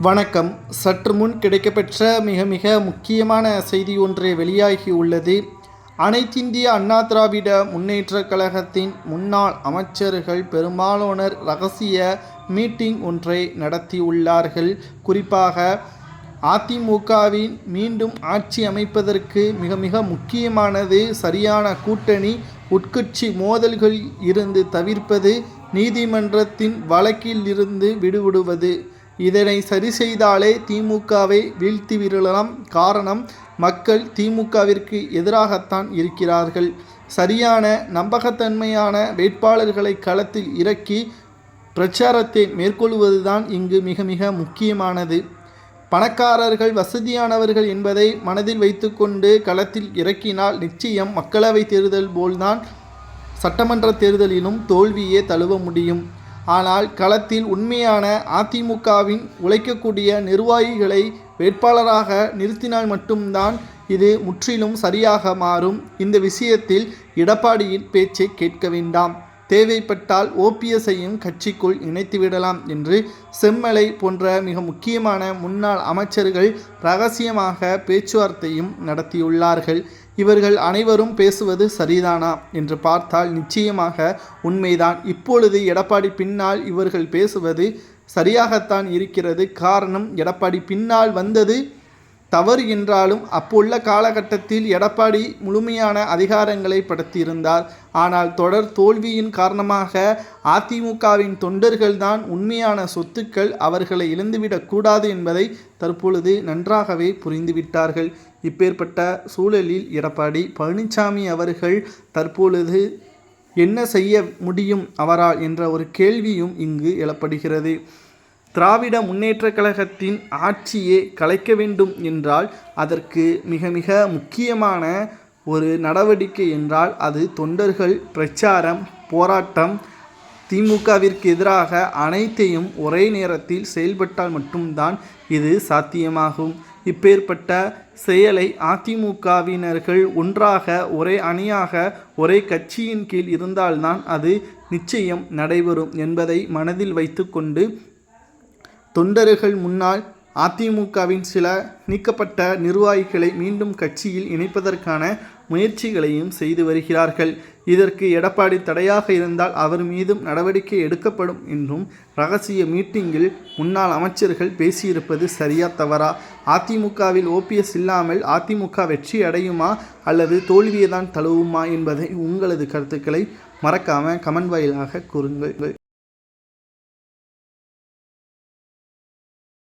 வணக்கம். சற்று முன் கிடைக்கப்பெற்ற மிக மிக முக்கியமான செய்தி ஒன்று வெளியாகி உள்ளது. அனைத்திந்திய அண்ணா திராவிட முன்னேற்றக் கழகத்தின் முன்னாள் அமைச்சர்கள் பெரும்பாலானோர் ரகசிய மீட்டிங் ஒன்றை நடத்தியுள்ளார்கள். குறிப்பாக அதிமுகவின் மீண்டும் ஆட்சி அமைப்பதற்கு மிக மிக முக்கியமானது சரியான கூட்டணி உட்கட்சி மோதல்கள் இருந்து தவிர்ப்பது நீதிமன்றத்தின் வழக்கில் இருந்து விடுவிடுவது இதனை சரி செய்தாலே திமுகவை வீழ்த்தி விடலாம் காரணம் மக்கள் திமுகவிற்கு எதிராகத்தான் இருக்கிறார்கள். சரியான நம்பகத்தன்மையான வேட்பாளர்களை களத்தில் இறக்கி பிரச்சாரத்தை மேற்கொள்வதுதான் இங்கு மிக மிக முக்கியமானது. பணக்காரர்கள் வசதியானவர்கள் என்பதை மனதில் வைத்துக்கொண்டு களத்தில் இறக்கினால் நிச்சயம் மக்களவை தேர்தல் போல்தான் சட்டமன்ற தேர்தலிலும் தோல்வியே தழுவ முடியும். ஆனால் களத்தில் உண்மையான அதிமுகவின் உழைக்கக்கூடிய நிர்வாகிகளை வேட்பாளராக நிறுத்தினால் மட்டும்தான் இது முற்றிலும் சரியாக மாறும். இந்த விஷயத்தில் எடப்பாடியின் பேச்சை கேட்க வேண்டாம். தேவைப்பட்டால் ஓபிஎஸ்ஐயும் கட்சிக்குள் இணைத்துவிடலாம் என்று செம்மலை போன்ற மிக முக்கியமான முன்னாள் அமைச்சர்கள் ரகசியமாக பேச்சுவார்த்தையும் நடத்தியுள்ளார்கள். இவர்கள் அனைவரும் பேசுவது சரிதானா? என்று பார்த்தால் நிச்சயமாக உண்மைதான். இப்பொழுது எடப்பாடி பின்னால் இவர்கள் பேசுவது சரியாகத்தான் இருக்கிறது. காரணம் எடப்பாடி பின்னால் வந்தது தவறு என்றாலும் அப்புள்ள காலகட்டத்தில் எடப்பாடி முழுமையான அதிகாரங்களை படுத்தியிருந்தார் ஆனால் தொடர் தோல்வியின் காரணமாக அதிமுகவின் தொண்டர்கள்தான் உண்மையான சொத்துக்கள் அவர்களை இழந்துவிடக்கூடாது என்பதை தற்பொழுது நன்றாகவே புரிந்துவிட்டார்கள். இப்பேற்பட்ட சூழலில் எடப்பாடி பழனிசாமி அவர்கள் தற்பொழுது என்ன செய்ய முடியும் அவரால் என்ற ஒரு கேள்வியும் இங்கு எழப்படுகிறது. திராவிட முன்னேற்ற கழகத்தின் ஆட்சியே கலைக்க வேண்டும் என்றால் அதற்கு மிக மிக முக்கியமான ஒரு நடவடிக்கை என்றால் அது தொண்டர்கள் பிரச்சாரம் போராட்டம். திமுகவிற்கு எதிராக அனைத்தையும் ஒரே நேரத்தில் செயல்பட்டால் மட்டும்தான் இது சாத்தியமாகும். இப்பேற்பட்ட செயலை அதிமுகவினர்கள் ஒன்றாக ஒரே அணியாக ஒரே கட்சியின் கீழ் இருந்தால்தான் அது நிச்சயம் நடைபெறும் என்பதை மனதில் வைத்துக்கொண்டு தொண்டர்கள் முன்னால் அதிமுகவின் சில நீக்கப்பட்ட நிர்வாகிகளை மீண்டும் கட்சியில் இணைப்பதற்கான முயற்சிகளையும் செய்து வருகிறார்கள். இதற்கு எடப்பாடி தடையாக இருந்தால் அவர் மீதும் நடவடிக்கை எடுக்கப்படும் என்றும் ரகசிய மீட்டிங்கில் முன்னாள் அமைச்சர்கள் பேசியிருப்பது சரியா தவறா? அதிமுகவில் ஓபிஎஸ் இல்லாமல் அதிமுக வெற்றி அடையுமா? அல்லது தோல்வியை தான் தழுவுமா? என்பதை உங்களது கருத்துக்களை மறக்காமல் கமெண்ட் வாயிலாக கூறுங்கள்.